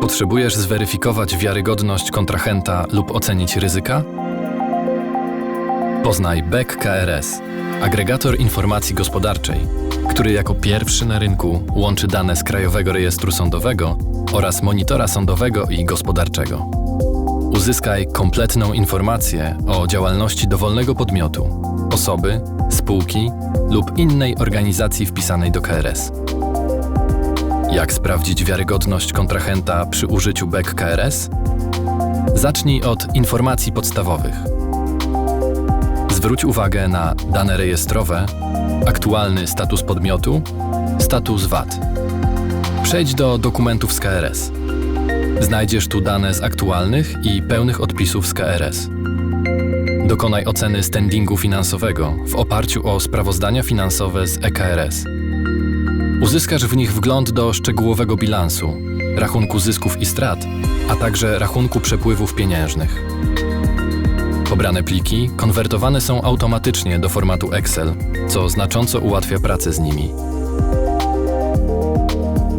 Potrzebujesz zweryfikować wiarygodność kontrahenta lub ocenić ryzyka? Poznaj BEK KRS, agregator informacji gospodarczej, który jako pierwszy na rynku łączy dane z Krajowego Rejestru Sądowego oraz monitora sądowego i gospodarczego. Uzyskaj kompletną informację o działalności dowolnego podmiotu, osoby, spółki lub innej organizacji wpisanej do KRS. Jak sprawdzić wiarygodność kontrahenta przy użyciu BEK KRS? Zacznij od informacji podstawowych. Zwróć uwagę na dane rejestrowe, aktualny status podmiotu, status VAT. Przejdź do dokumentów z KRS. Znajdziesz tu dane z aktualnych i pełnych odpisów z KRS. Dokonaj oceny standingu finansowego w oparciu o sprawozdania finansowe z EKRS. Uzyskasz w nich wgląd do szczegółowego bilansu, rachunku zysków i strat, a także rachunku przepływów pieniężnych. Pobrane pliki konwertowane są automatycznie do formatu Excel, co znacząco ułatwia pracę z nimi.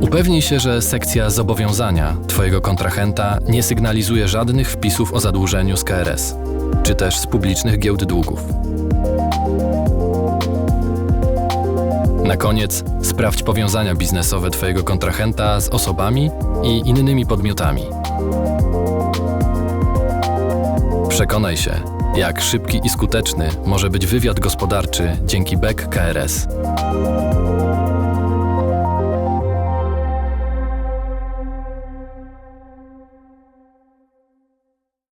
Upewnij się, że sekcja zobowiązania Twojego kontrahenta nie sygnalizuje żadnych wpisów o zadłużeniu z KRS, czy też z publicznych giełd długów. Na koniec sprawdź powiązania biznesowe Twojego kontrahenta z osobami i innymi podmiotami. Przekonaj się, jak szybki i skuteczny może być wywiad gospodarczy dzięki BEK KRS.